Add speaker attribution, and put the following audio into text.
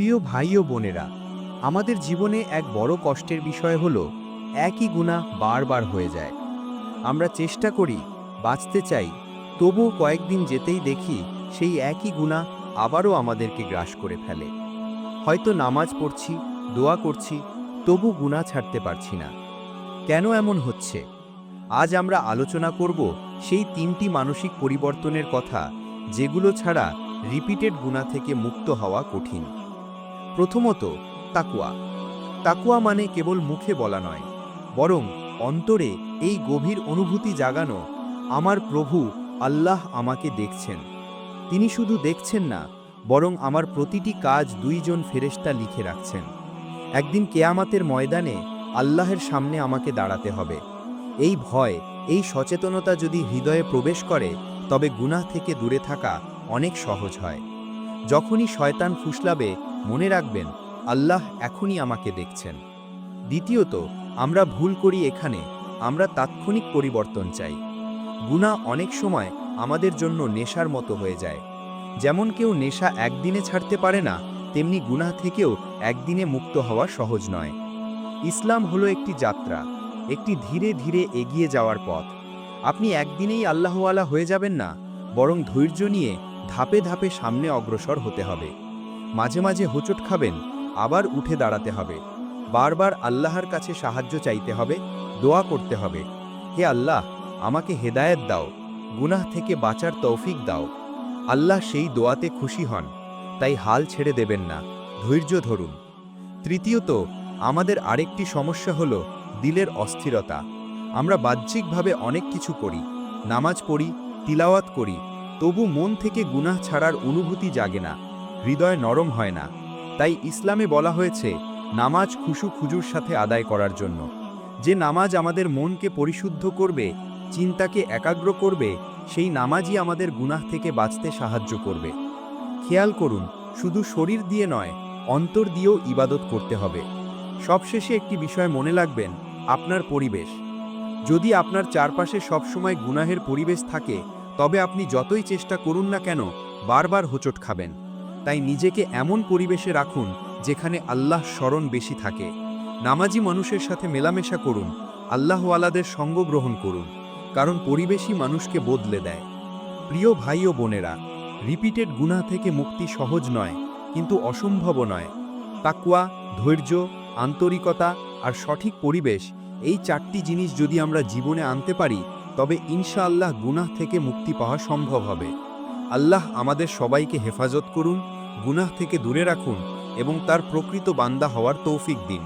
Speaker 1: প্রিয় ভাই ও বোনেরা, আমাদের জীবনে এক বড় কষ্টের বিষয় হল, একই গুণা বারবার হয়ে যায়। আমরা চেষ্টা করি, বাঁচতে চাই তবু কয়েকদিন যেতেই দেখি, সেই একই গুণা আবারও আমাদেরকে গ্রাস করে ফেলে। হয়তো নামাজ পড়ছি, দোয়া করছি, তবু গুণা ছাড়তে পারছি না। কেন এমন হচ্ছে? আজ আমরা আলোচনা করব সেই তিনটি মানসিক পরিবর্তনের কথা, যেগুলো ছাড়া রিপিটেড গুণা থেকে মুক্ত হওয়া কঠিন। প্রথমত, তাকুয়া। তাকুয়া মানে কেবল মুখে বলা নয়, বরং অন্তরে এই গভীর অনুভূতি জাগানো, আমার প্রভু, আল্লাহ আমাকে দেখছেন। তিনি শুধু দেখছেন না, বরং আমার প্রতিটি কাজ দুইজন ফেরেশতা লিখে রাখছেন। একদিন কেয়ামাতের ময়দানে আল্লাহের সামনে আমাকে দাঁড়াতে হবে। এই ভয়, এই সচেতনতা যদি হৃদয়ে প্রবেশ করে, তবে গুনাহ থেকে দূরে থাকা অনেক সহজ হয়। যখনই শয়তান ফুসলাবে মনে রাখবেন, আল্লাহ এখনই আমাকে দেখছেন। দ্বিতীয়ত, আমরা ভুল করি এখানে, আমরা তাৎক্ষণিক পরিবর্তন চাই। গুনাহ অনেক সময় আমাদের জন্য নেশার মতো হয়ে যায়। যেমন কেউ নেশা একদিনে ছাড়তে পারে না, তেমনি গুনাহ থেকেও একদিনে মুক্ত হওয়া সহজ নয়। ইসলাম হলো একটি যাত্রা, একটি ধীরে ধীরে এগিয়ে যাওয়ার পথ। আপনি একদিনেই আল্লাহওয়ালা হয়ে যাবেন না, বরং ধৈর্য নিয়ে ধাপে ধাপে সামনে অগ্রসর হতে হবে। মাঝে মাঝে হোঁচট খাবেন, আবার উঠে দাঁড়াতে হবে। বারবার আল্লাহর কাছে সাহায্য চাইতে হবে, দোয়া করতে হবে। হে আল্লাহ, আমাকে হেদায়েত দাও, গুনাহ থেকে বাঁচার তৌফিক দাও। আল্লাহ সেই দোয়াতে খুশি হন, তাই হাল ছেড়ে দেবেন না, ধৈর্য ধরুন। তৃতীয়ত, আমাদের আরেকটি সমস্যা হলো দিলের অস্থিরতা। আমরা বাহ্যিকভাবে অনেক কিছু করি, নামাজ পড়ি, তিলাওয়াত করি, তবু মন থেকে গুনাহ ছাড়ার অনুভূতি জাগে না। হৃদয় নরম হয় না। তাই ইসলামে বলা হয়েছে, নামাজ খুশু খুজুর সাথে আদায় করার জন্য। যে নামাজ আমাদের মনকে পরিশুদ্ধ করবে, চিন্তাকে একাগ্র করবে, সেই নামাজই আমাদের গুনাহ থেকে বাঁচতে সাহায্য করবে। খেয়াল করুন, শুধু শরীর দিয়ে নয়, অন্তর দিয়েও ইবাদত করতে হবে। সবশেষে একটি বিষয় মনে রাখবেন, আপনার পরিবেশ। যদি আপনার চারপাশে সবসময় গুনাহের পরিবেশ থাকে, তবে আপনি যতই চেষ্টা করুন না কেন, বারবার হোঁচট খাবেন। তাই নিজেকে এমন পরিবেশে রাখুন যেখানে আল্লাহ স্মরণ বেশি থাকে। নামাজি মানুষের সাথে মেলামেশা করুন আল্লাহওয়ালাদের সঙ্গ গ্রহণ করুন, কারণ পরিবেশই মানুষকে বদলে দেয়। প্রিয় ভাই ও বোনেরা রিপিটেড গুণা থেকে মুক্তি সহজ নয়, কিন্তু অসম্ভব নয়। তাকুয়া ধৈর্য, আন্তরিকতা আর সঠিক পরিবেশ এই চারটি জিনিস যদি আমরা জীবনে আনতে পারি, তবে ইনশাআল্লাহ গুনাহ থেকে মুক্তি পাওয়া সম্ভব হবে। আল্লাহ আমাদের সবাইকে হেফাজত করুন, গুনাহ থেকে দূরে রাখুন এবং তার প্রকৃত বান্দা হওয়ার তৌফিক দিন।